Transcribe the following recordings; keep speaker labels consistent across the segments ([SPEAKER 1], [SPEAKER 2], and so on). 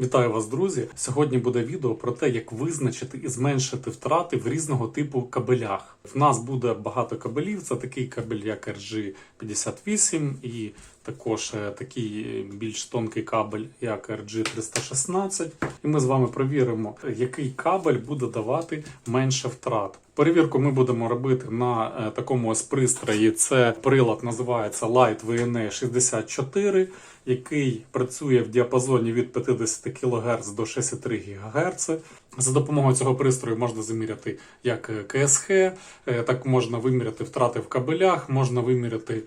[SPEAKER 1] Вітаю вас, друзі! Сьогодні буде відео про те, як визначити і зменшити втрати в різного типу кабелях. В нас буде багато кабелів. Це такий кабель, як RG58, і також е, такий більш тонкий кабель, як RG316. І ми з вами провіримо, який кабель буде давати менше втрат. Перевірку ми будемо робити на е, такому ось пристрої. Це прилад називається Light VNA 64, який працює в діапазоні від 50 кГц до 63 ГГц. За допомогою цього пристрою можна заміряти як е, КСХ, е, так можна виміряти втрати в кабелях, можна виміряти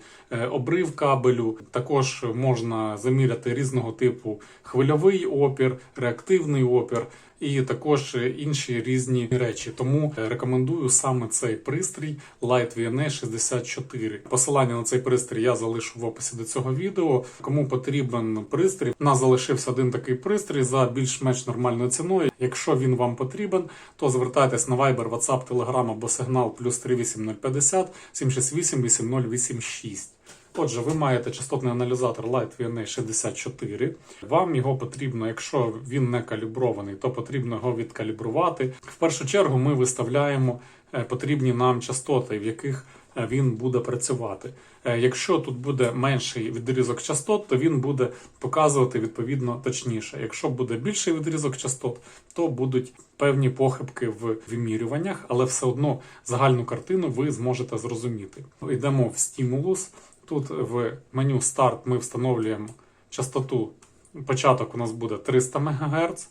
[SPEAKER 1] обрив кабелю. Також можна заміряти різного типу хвильовий опір, реактивний опір і також інші різні речі. Тому е, рекомендую саме цей пристрій Light VNA 64. Посилання на цей пристрій я залишу в описі до цього відео. Кому потрібен пристрій, у нас залишився один такий пристрій за більш-менш нормальною ціною. Якщо він вам потрібен, то звертайтесь на Viber, WhatsApp, Telegram або сигнал плюс 38050 768 8086. Отже, ви маєте частотний аналізатор Light VNA 64. Вам його потрібно, якщо він не калібрований, то потрібно його відкалібрувати. В першу чергу ми виставляємо е, потрібні нам частоти, в яких е, він буде працювати. Е, Якщо тут буде менший відрізок частот, то він буде показувати відповідно точніше. Якщо буде більший відрізок частот, то будуть певні похибки в вимірюваннях, але все одно загальну картину ви зможете зрозуміти. Йдемо в стимулус. Тут в меню старт ми встановлюємо частоту. Початок у нас буде 300 МГц.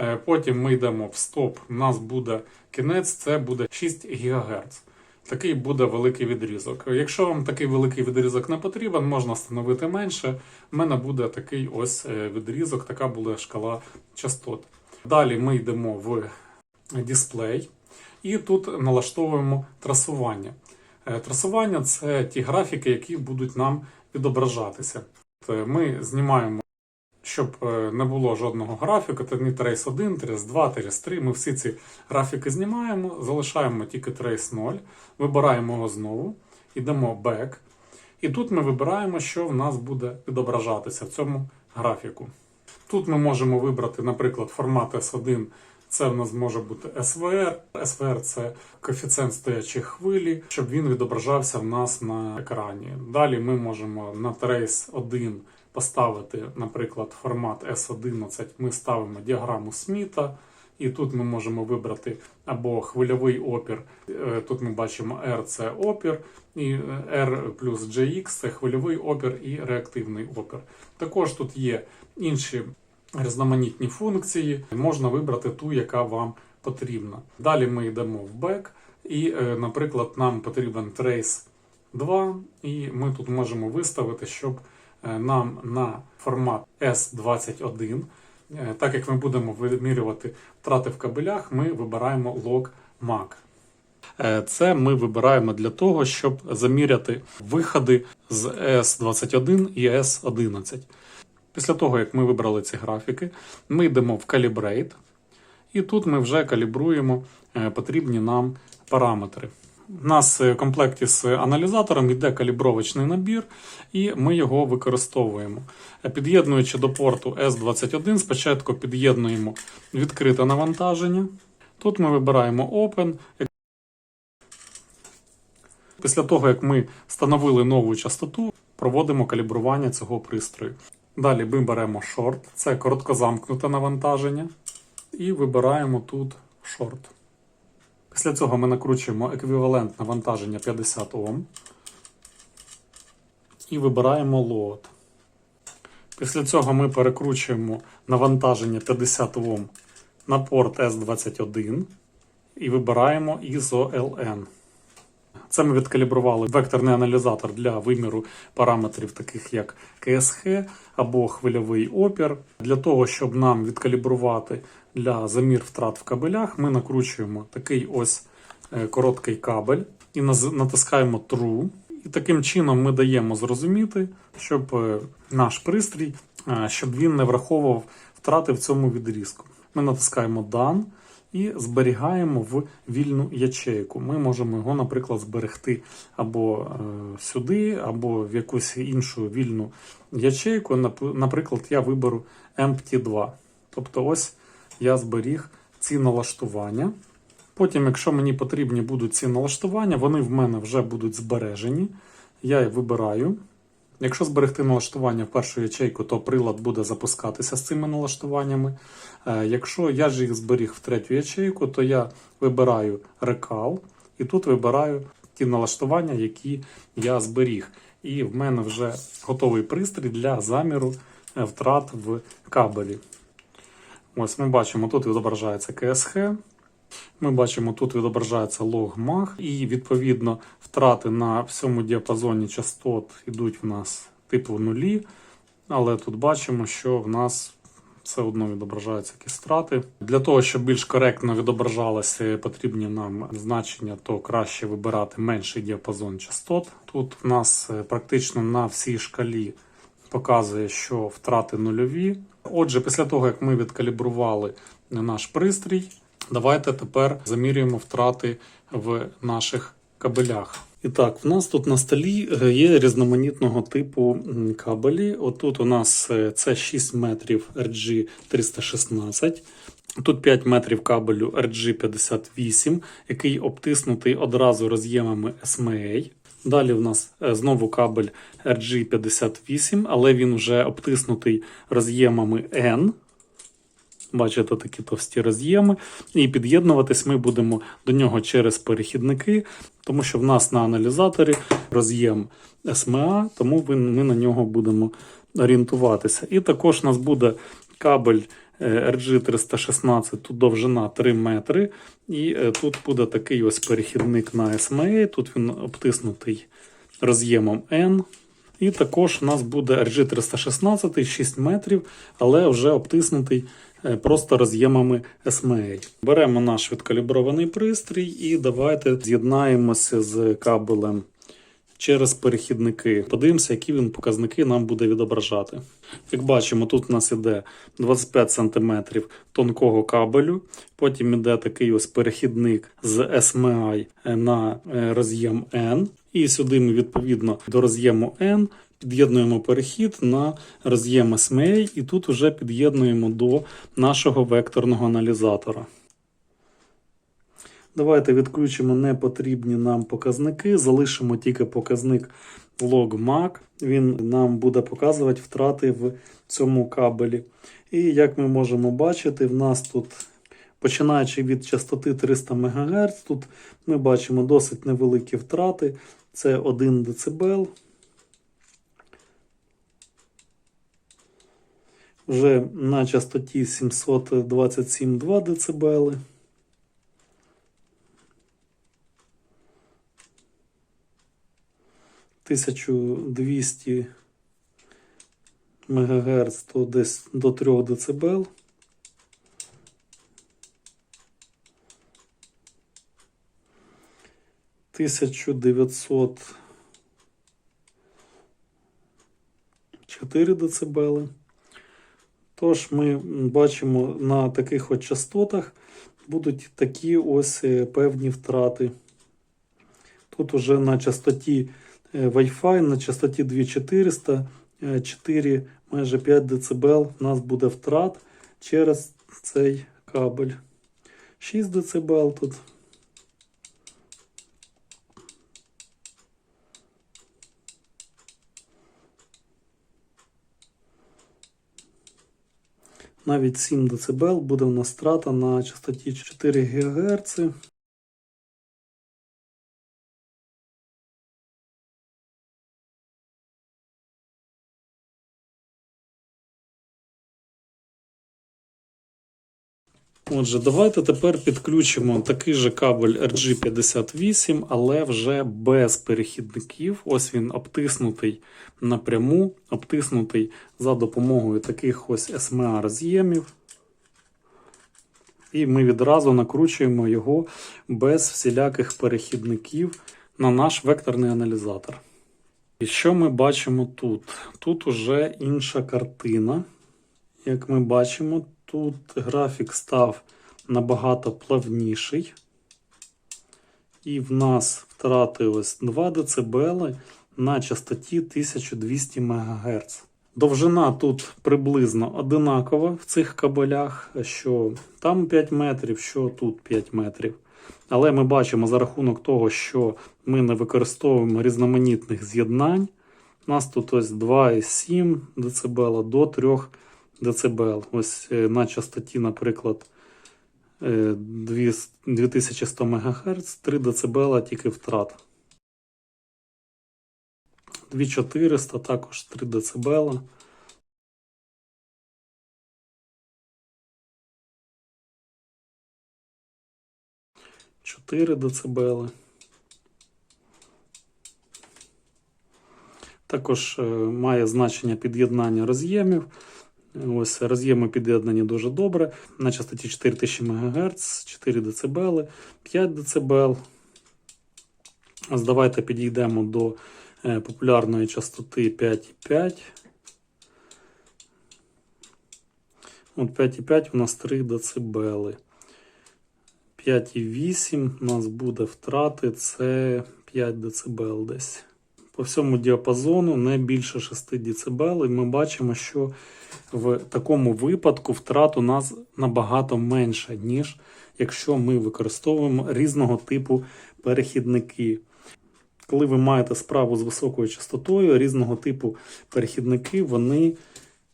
[SPEAKER 1] Е, Потім ми йдемо в стоп. У нас буде кінець, це буде 6 ГГц. Такий буде великий відрізок. Якщо вам такий великий відрізок не потрібен, можна встановити менше. У мене буде такий ось е, відрізок, така буде шкала частот. Далі ми йдемо в дисплей і тут налаштовуємо трасування. Е, Трасування це ті графіки, які будуть нам відображатися. Е, Ми знімаємо, щоб е, не було жодного графіку, це ні трейс 1, трейс 2, трейс 3. Ми всі ці графіки знімаємо, залишаємо тільки трейс 0, вибираємо його знову, йдемо back. І тут ми вибираємо, що в нас буде відображатися в цьому графіку. Тут ми можемо вибрати, наприклад, формат S1. Це в нас може бути SVR. SVR – це коефіцієнт стоячої хвилі, щоб він відображався в нас на екрані. Далі ми можемо на Trace 1 поставити, наприклад, формат S11. Ми ставимо діаграму Сміта. І тут ми можемо вибрати або хвильовий опір. Е, Тут ми бачимо R це опір, і е, R плюс JX це хвильовий опір і реактивний опір. Також тут є інші різноманітні функції. Можна вибрати ту, яка вам потрібна. Далі ми йдемо в back, і, е, наприклад, нам потрібен trace 2, і ми тут можемо виставити, щоб е, нам на формат S21, е, так як ми будемо вимірювати втрати в кабелях, ми вибираємо log MAC. Це ми вибираємо для того, щоб заміряти виходи з S21 і S11. Після того, як ми вибрали ці графіки, ми йдемо в Calibrate, і тут ми вже калібруємо е, потрібні нам параметри. У нас в комплекті з аналізатором йде калібровочний набір, і ми його використовуємо. Е, Під'єднуючи до порту S21, спочатку під'єднуємо відкрите навантаження. Тут ми вибираємо Open. Після того, як ми встановили нову частоту, проводимо калібрування цього пристрою. Далі ми беремо Short, це короткозамкнуте навантаження, і вибираємо тут Short. Після цього ми накручуємо еквівалент навантаження 50 Ом і вибираємо Load. Після цього ми перекручуємо навантаження 50 Ом на порт S21 і вибираємо ISO-LN. Це ми відкалібрували векторний аналізатор для виміру параметрів, таких як КСХ або хвильовий опір. Для того, щоб нам відкалібрувати для замір втрат в кабелях, ми накручуємо такий ось е, короткий кабель і натискаємо True. І таким чином ми даємо зрозуміти, щоб е, наш пристрій, е, щоб він не враховував втрати в цьому відрізку. Ми натискаємо Done і зберігаємо в вільну ячейку. Ми можемо його, наприклад, зберегти або е, сюди, або в якусь іншу вільну ячейку. Наприклад, я виберу Empty 2. Тобто, ось я зберіг ці налаштування. Потім, якщо мені потрібні будуть ці налаштування, вони в мене вже будуть збережені. Я вибираю. Якщо зберегти налаштування в першу ячейку, то прилад буде запускатися з цими налаштуваннями. Е, Якщо я ж їх зберіг в третю ячейку, то я вибираю рекал і тут вибираю ті налаштування, які я зберіг. І в мене вже готовий пристрій для заміру е, втрат в кабелі. Ось ми бачимо, тут відображається КСХ. Ми бачимо, тут відображається лог МАГ, і відповідно втрати на всьому діапазоні частот йдуть в нас типу нулі. Але тут бачимо, що в нас все одно відображаються якісь втрати. Для того, щоб більш коректно відображалися потрібні нам значення, то краще вибирати менший діапазон частот. Тут в нас е, практично на всій шкалі показує, що втрати нульові. Отже, після того, як ми відкалібрували наш пристрій, давайте тепер замірюємо втрати в наших кабелях. І так, в нас тут на столі є різноманітного типу кабелі. Отут у нас е, це 6 метрів RG316. Тут 5 метрів кабелю RG58, який обтиснутий одразу роз'ємами SMA. Далі в нас е, знову кабель RG58, але він вже обтиснутий роз'ємами N. Бачите, такі товсті роз'єми. І під'єднуватись ми будемо до нього через перехідники, тому що в нас на аналізаторі роз'єм SMA, тому ми на нього будемо орієнтуватися. І також у нас буде кабель е, RG316, тут довжина 3 метри. І е, тут буде такий ось перехідник на SMA, тут він обтиснутий роз'ємом N. І також у нас буде RG316 6 метрів, але вже обтиснутий е, просто роз'ємами SMA. Беремо наш відкалібрований пристрій і давайте з'єднаємося з кабелем через перехідники. Подивимося, які він показники нам буде відображати. Як бачимо, тут у нас іде 25 см тонкого кабелю, потім іде такий ось перехідник з SMI на е, роз'єм N. І сюди ми відповідно до роз'єму N під'єднуємо перехід на роз'єм SMA, і тут вже під'єднуємо до нашого векторного аналізатора. Давайте відключимо непотрібні нам показники, залишимо тільки показник log-MAC. Він нам буде показувати втрати в цьому кабелі. І як ми можемо бачити, в нас тут, починаючи від частоти 300 МГц, тут ми бачимо досить невеликі втрати. Це 1 дБ. Вже на частоті 727,2 дБ. Тисячу двісті МГц, то десь до 3 дБ. Тисячу дев'ятсот чотири децибели. Тож ми бачимо на таких от частотах будуть такі ось е, певні втрати. Тут уже на частоті е, Wi-Fi, на частоті 2400, е, 4, майже 5 дБ у нас буде втрат через цей кабель. 6 дБ тут. Навіть 7 дБ буде в нас страта на частоті 4 ГГц. Отже, давайте тепер підключимо такий же кабель RG58, але вже без перехідників. Ось він обтиснутий напряму, обтиснутий за допомогою таких ось SMA роз'ємів. І ми відразу накручуємо його без всіляких перехідників на наш векторний аналізатор. І що ми бачимо тут? Тут уже інша картина. Як ми бачимо, тут графік став набагато плавніший. І в нас втрати ось 2 дБ на частоті 1200 МГц. Довжина тут приблизно одинакова в цих кабелях, що там 5 метрів, що тут 5 метрів. Але ми бачимо за рахунок того, що ми не використовуємо різноманітних з'єднань. У нас тут ось 2,7 дБ до 3 дБ. Ось е, на частоті, наприклад, е, 200 2100 МГц, 3 дБ тільки втрат. 2400 також 3 дБ. Чотири дБ. Також е, має значення під'єднання роз'ємів. Ось роз'єми під'єднані дуже добре. На частоті 4000 МГц, 4 дБ, 5 дБ. Ось давайте підійдемо до е, популярної частоти 5,5. От 5,5 у нас 3 дБ. 5,8 у нас буде втрати, це 5 дБ десь. По всьому діапазону не більше 6 дБ. І ми бачимо, що в такому випадку втрат у нас набагато менша, ніж якщо ми використовуємо різного типу перехідники. Коли ви маєте справу з високою частотою, різного типу перехідники, вони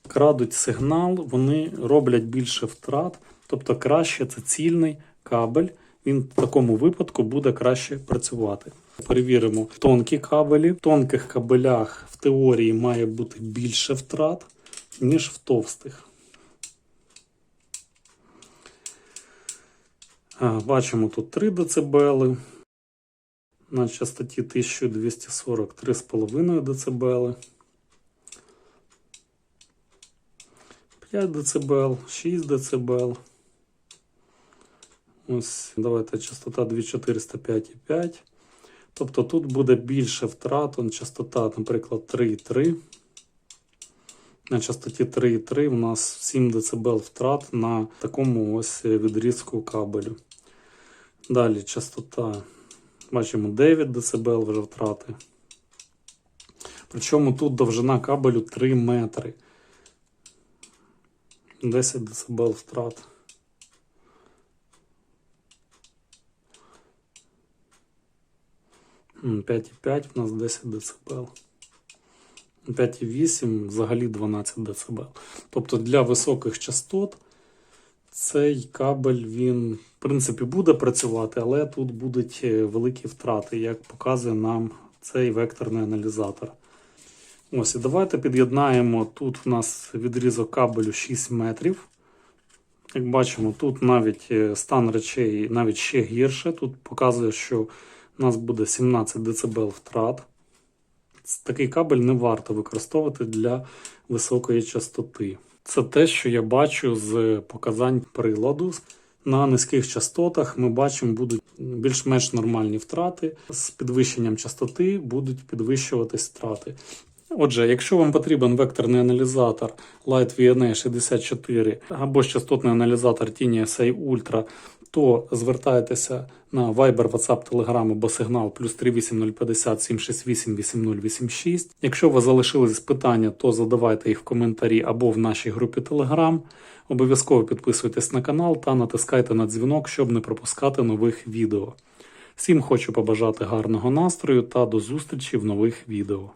[SPEAKER 1] крадуть сигнал, вони роблять більше втрат, тобто краще це цільний кабель. Він в такому випадку буде краще працювати. Перевіримо тонкі кабелі. В тонких кабелях в теорії має бути більше втрат, ніж в товстих. Бачимо тут 3 дБ. На частоті 1240 3,5 дБ. 5 дБ, 6 дБ. Ось, давайте частота 2405,5. Тобто тут буде більше втрат. Он частота, наприклад, 3,3. На частоті 3,3 у нас 7 дБ втрат на такому ось відрізку кабелю. Далі частота, бачимо 9 дБ вже втрати. Причому тут довжина кабелю 3 метри. 10 дБ втрат. 5,5 у нас 10 дБ. 5,8 взагалі 12 дБ. Тобто для високих частот цей кабель він, в принципі, буде працювати, але тут будуть е, великі втрати, як показує нам цей векторний аналізатор. Ось, і давайте під'єднаємо. Тут у нас відрізок кабелю 6 метрів. Як бачимо, тут навіть е, стан речей навіть ще гірше. Тут показує, що у нас буде 17 дБ втрат. Такий кабель не варто використовувати для високої частоти. Це те, що я бачу з показань приладу. На низьких частотах ми бачимо, будуть більш-менш нормальні втрати. З підвищенням частоти будуть підвищуватись втрати. Отже, якщо вам потрібен векторний аналізатор Light VNA 64 або ж частотний аналізатор Tiny SA Ultra, то звертайтеся на Viber, WhatsApp, Telegram або сигнал плюс 38050 768 8086. Якщо у вас залишились питання, то задавайте їх в коментарі або в нашій групі Telegram. Обов'язково підписуйтесь на канал та натискайте на дзвінок, щоб не пропускати нових відео. Всім хочу побажати гарного настрою та до зустрічі в нових відео.